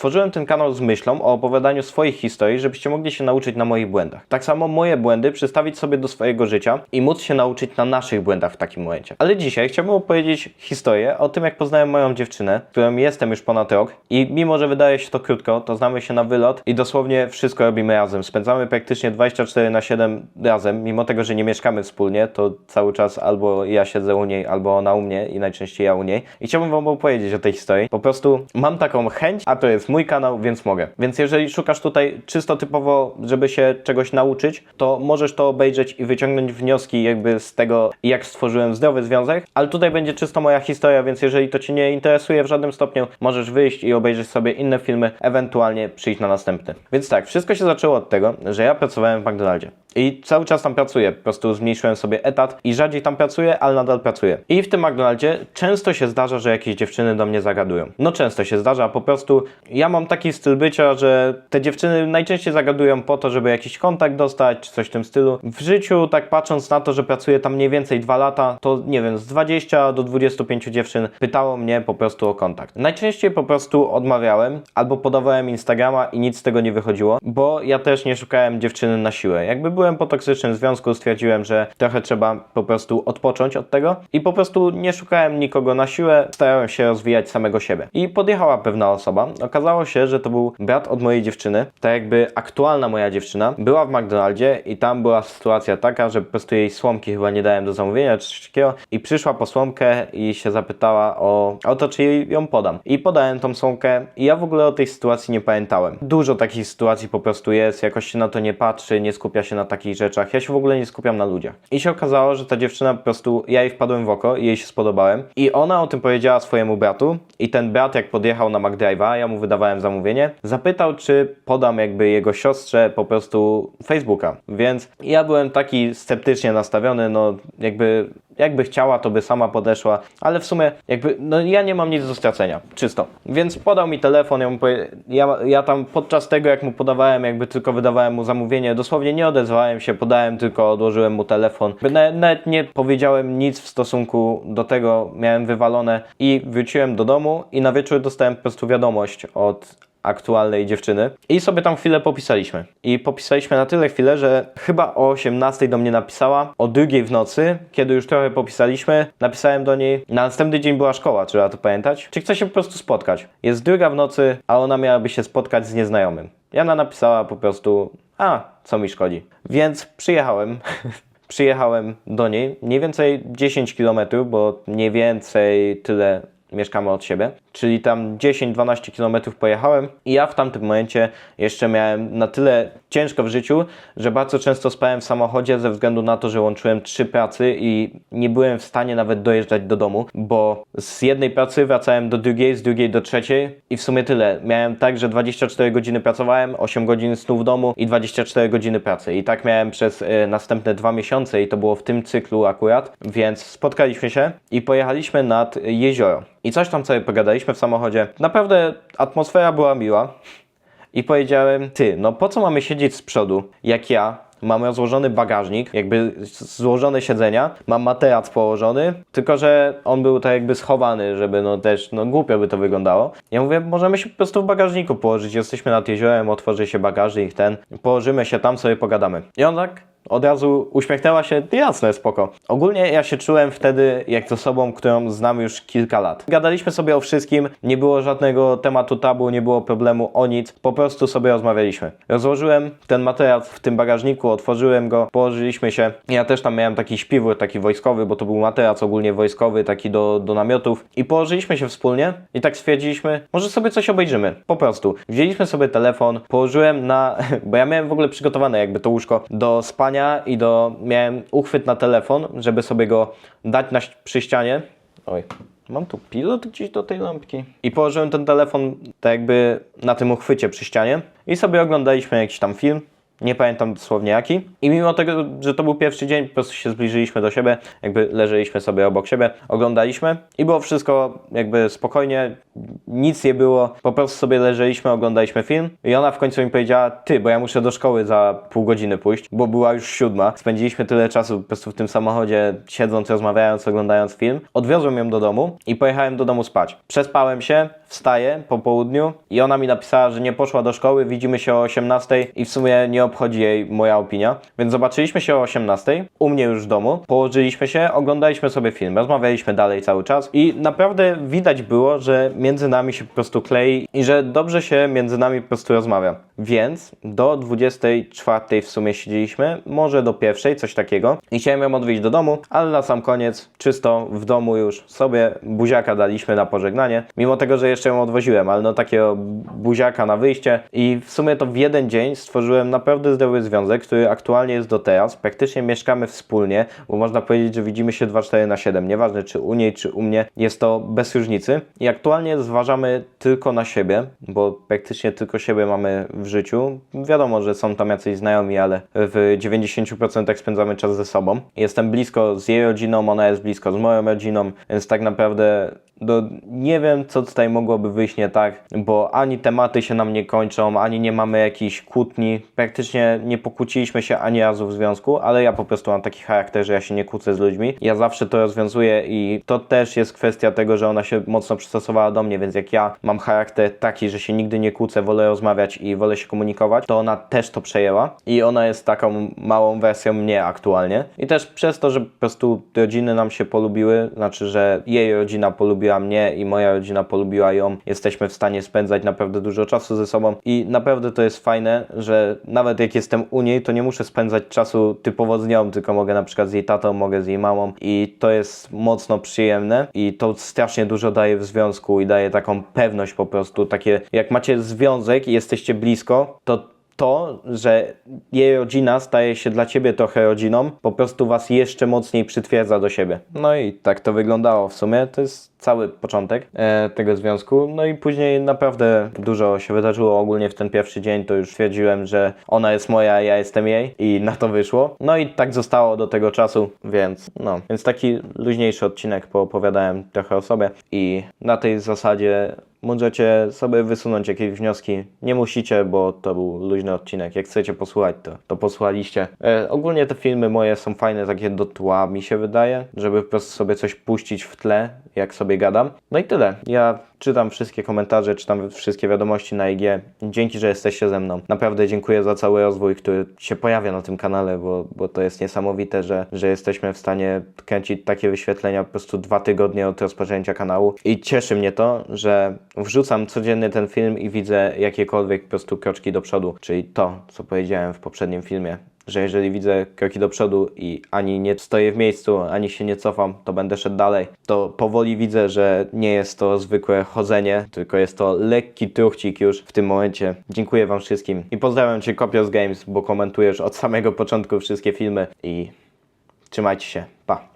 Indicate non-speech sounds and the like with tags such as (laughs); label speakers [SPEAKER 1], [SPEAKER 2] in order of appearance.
[SPEAKER 1] Tworzyłem ten kanał z myślą o opowiadaniu swoich historii, żebyście mogli się nauczyć na moich błędach. Tak samo moje błędy przystawić sobie do swojego życia i móc się nauczyć na naszych błędach w takim momencie. Ale dzisiaj chciałbym opowiedzieć historię o tym, jak poznałem moją dziewczynę, którą jestem już ponad rok i mimo, że wydaje się to krótko, to znamy się na wylot i dosłownie wszystko robimy razem. Spędzamy praktycznie 24 na 7 razem, mimo tego, że nie mieszkamy wspólnie, to cały czas albo ja siedzę u niej, albo ona u mnie i najczęściej ja u niej. I chciałbym wam opowiedzieć o tej historii. Po prostu mam taką chęć, a to jest mój kanał, więc mogę. Więc jeżeli szukasz tutaj czysto typowo, żeby się czegoś nauczyć, to możesz to obejrzeć i wyciągnąć wnioski jakby z tego, jak stworzyłem zdrowy związek, ale tutaj będzie czysto moja historia, więc jeżeli to Cię nie interesuje w żadnym stopniu, możesz wyjść i obejrzeć sobie inne filmy, ewentualnie przyjść na następny. Więc tak, wszystko się zaczęło od tego, że ja pracowałem w McDonaldzie. I cały czas tam pracuję, po prostu zmniejszyłem sobie etat i rzadziej tam pracuję, ale nadal pracuję. I w tym McDonaldzie często się zdarza, że jakieś dziewczyny do mnie zagadują. No często się zdarza, po prostu ja mam taki styl bycia, że te dziewczyny najczęściej zagadują po to, żeby jakiś kontakt dostać, czy coś w tym stylu. W życiu, tak patrząc na to, że pracuję tam mniej więcej dwa lata, to nie wiem, z 20 do 25 dziewczyn pytało mnie po prostu o kontakt. Najczęściej po prostu odmawiałem albo podawałem Instagrama i nic z tego nie wychodziło, bo ja też nie szukałem dziewczyny na siłę. Jakby byłem po toksycznym związku, stwierdziłem, że trochę trzeba po prostu odpocząć od tego i po prostu nie szukałem nikogo na siłę, starałem się rozwijać samego siebie. I podjechała pewna osoba. Okazało się, że to był brat od mojej dziewczyny. Tak jakby aktualna moja dziewczyna była w McDonaldzie i tam była sytuacja taka, że po prostu jej słomki chyba nie dałem do zamówienia czy coś takiego i przyszła po słomkę i się zapytała o, o to, czy ją podam. I podałem tą słomkę i ja w ogóle o tej sytuacji nie pamiętałem. Dużo takich sytuacji po prostu jest, jakoś się na to nie patrzy, nie skupia się na takich rzeczach. Ja się w ogóle nie skupiam na ludziach. I się okazało, że ta dziewczyna po prostu, ja jej wpadłem w oko i jej się spodobałem. I ona o tym powiedziała swojemu bratu i ten brat jak podjechał na McDrive'a, ja mu wydawałem zamówienie, zapytał, czy podam jakby jego siostrze po prostu Facebooka. Więc ja byłem taki sceptycznie nastawiony, no jakby jakby chciała, to by sama podeszła, ale w sumie jakby, no ja nie mam nic do stracenia, czysto. Więc podał mi telefon, ja, mu powie, ja, ja tam podczas tego, jak mu podawałem, jakby tylko wydawałem mu zamówienie, dosłownie nie odezwałem się, podałem tylko, odłożyłem mu telefon. Nawet, nawet nie powiedziałem nic w stosunku do tego, miałem wywalone i wróciłem do domu i na wieczór dostałem po prostu wiadomość od aktualnej dziewczyny i sobie tam chwilę popisaliśmy. I popisaliśmy na tyle chwilę, że chyba o 18 do mnie napisała, o drugiej w nocy, kiedy już trochę popisaliśmy, napisałem do niej, na następny dzień była szkoła, trzeba to pamiętać, czy chce się po prostu spotkać. Jest druga w nocy, a ona miałaby się spotkać z nieznajomym. I ona napisała po prostu, a, co mi szkodzi. Więc przyjechałem. (laughs) Przyjechałem do niej mniej więcej 10 km, bo mniej więcej tyle mieszkamy od siebie, czyli tam 10-12 km pojechałem i ja w tamtym momencie jeszcze miałem na tyle ciężko w życiu, że bardzo często spałem w samochodzie ze względu na to, że łączyłem trzy pracy i nie byłem w stanie nawet dojeżdżać do domu, bo z jednej pracy wracałem do drugiej, z drugiej do trzeciej i w sumie tyle. Miałem tak, że 24 godziny pracowałem, 8 godzin snu w domu i 24 godziny pracy i tak miałem przez y, następne dwa miesiące i to było w tym cyklu akurat, więc spotkaliśmy się i pojechaliśmy nad jezioro. I coś tam sobie pogadaliśmy w samochodzie. Naprawdę atmosfera była miła. I powiedziałem, ty, no po co mamy siedzieć z przodu, jak ja mam rozłożony bagażnik, jakby złożone siedzenia, mam materac położony, tylko że on był tak jakby schowany, żeby no też, no głupio by to wyglądało. Ja mówię, możemy się po prostu w bagażniku położyć, jesteśmy nad jeziorem, otworzy się bagażnik, ten, położymy się tam, sobie pogadamy. I on tak od razu uśmiechnęła się, jasne, spoko. Ogólnie ja się czułem wtedy jak osobą, którą znam już kilka lat. Gadaliśmy sobie o wszystkim, nie było żadnego tematu tabu, nie było problemu o nic, po prostu sobie rozmawialiśmy. Rozłożyłem ten materac w tym bagażniku, otworzyłem go, położyliśmy się. Ja też tam miałem taki śpiwór, taki wojskowy, bo to był materac ogólnie wojskowy, taki do, do namiotów. I położyliśmy się wspólnie i tak stwierdziliśmy, może sobie coś obejrzymy. Po prostu. Wzięliśmy sobie telefon, położyłem na, (laughs) bo ja miałem w ogóle przygotowane jakby to łóżko do spania i do, miałem uchwyt na telefon, żeby sobie go dać na, przy ścianie. Oj, mam tu pilot gdzieś do tej lampki. I położyłem ten telefon tak jakby na tym uchwycie przy ścianie i sobie oglądaliśmy jakiś tam film. Nie pamiętam dosłownie jaki. I mimo tego, że to był pierwszy dzień, po prostu się zbliżyliśmy do siebie, jakby leżeliśmy sobie obok siebie, oglądaliśmy i było wszystko jakby spokojnie, nic nie było, po prostu sobie leżeliśmy, oglądaliśmy film i ona w końcu mi powiedziała, ty, bo ja muszę do szkoły za pół godziny pójść, bo była już siódma. Spędziliśmy tyle czasu po prostu w tym samochodzie, siedząc, rozmawiając, oglądając film. Odwiozłem ją do domu i pojechałem do domu spać. Przespałem się, wstaję po południu i ona mi napisała, że nie poszła do szkoły, widzimy się o 18 i w sumie nie obchodzi jej moja opinia. Więc zobaczyliśmy się o 18 u mnie już w domu, położyliśmy się, oglądaliśmy sobie film, rozmawialiśmy dalej cały czas i naprawdę widać było, że między nami się po prostu klei i że dobrze się między nami po prostu rozmawia. Więc do 24 w sumie siedzieliśmy, może do pierwszej, coś takiego. I chciałem ją odwieźć do domu, ale na sam koniec, czysto w domu już sobie buziaka daliśmy na pożegnanie. Mimo tego, że jeszcze ją odwoziłem, ale no takiego buziaka na wyjście. I w sumie to w jeden dzień stworzyłem naprawdę zdrowy związek, który aktualnie jest do teraz. Praktycznie mieszkamy wspólnie, bo można powiedzieć, że widzimy się 24 na 7. Nieważne czy u niej, czy u mnie, jest to bez różnicy. I aktualnie zważamy tylko na siebie, bo praktycznie tylko siebie mamy w życiu. Wiadomo, że są tam jacyś znajomi, ale w 90% spędzamy czas ze sobą. Jestem blisko z jej rodziną, ona jest blisko z moją rodziną, więc tak naprawdę do, nie wiem, co tutaj mogłoby wyjść nie tak, bo ani tematy się nam nie kończą, ani nie mamy jakichś kłótni. Praktycznie nie pokłóciliśmy się ani razu w związku, ale ja po prostu mam taki charakter, że ja się nie kłócę z ludźmi. Ja zawsze to rozwiązuję i to też jest kwestia tego, że ona się mocno przystosowała do mnie, więc jak ja mam charakter taki, że się nigdy nie kłócę, wolę rozmawiać i wolę się komunikować, to ona też to przejęła i ona jest taką małą wersją mnie aktualnie. I też przez to, że po prostu rodziny nam się polubiły, znaczy, że jej rodzina polubiła mnie i moja rodzina polubiła ją, jesteśmy w stanie spędzać naprawdę dużo czasu ze sobą i naprawdę to jest fajne, że nawet jak jestem u niej, to nie muszę spędzać czasu typowo z nią, tylko mogę na przykład z jej tatą, mogę z jej mamą i to jest mocno przyjemne i to strasznie dużo daje w związku i daje taką pewność po prostu, takie jak macie związek i jesteście blisko, to to, że jej rodzina staje się dla ciebie trochę rodziną, po prostu was jeszcze mocniej przytwierdza do siebie. No i tak to wyglądało w sumie. To jest cały początek e, tego związku. No i później naprawdę dużo się wydarzyło. Ogólnie w ten pierwszy dzień to już stwierdziłem, że ona jest moja, ja jestem jej i na to wyszło. No i tak zostało do tego czasu, więc no. Więc taki luźniejszy odcinek, poopowiadałem trochę o sobie i na tej zasadzie Możecie sobie wysunąć jakieś wnioski. Nie musicie, bo to był luźny odcinek. Jak chcecie posłuchać, to, to posłuchaliście. E, ogólnie te filmy moje są fajne, takie do tła, mi się wydaje, żeby po prostu sobie coś puścić w tle, jak sobie gadam. No i tyle. Ja czytam wszystkie komentarze, czytam wszystkie wiadomości na IG. Dzięki, że jesteście ze mną. Naprawdę dziękuję za cały rozwój, który się pojawia na tym kanale, bo, bo to jest niesamowite, że, że jesteśmy w stanie kręcić takie wyświetlenia po prostu dwa tygodnie od rozpoczęcia kanału. I cieszy mnie to, że wrzucam codziennie ten film i widzę jakiekolwiek po prostu kroczki do przodu, czyli to, co powiedziałem w poprzednim filmie, że jeżeli widzę kroki do przodu i ani nie stoję w miejscu, ani się nie cofam, to będę szedł dalej, to powoli widzę, że nie jest to zwykłe chodzenie, tylko jest to lekki truchcik już w tym momencie. Dziękuję Wam wszystkim i pozdrawiam Cię Kopios Games, bo komentujesz od samego początku wszystkie filmy i trzymajcie się. Pa!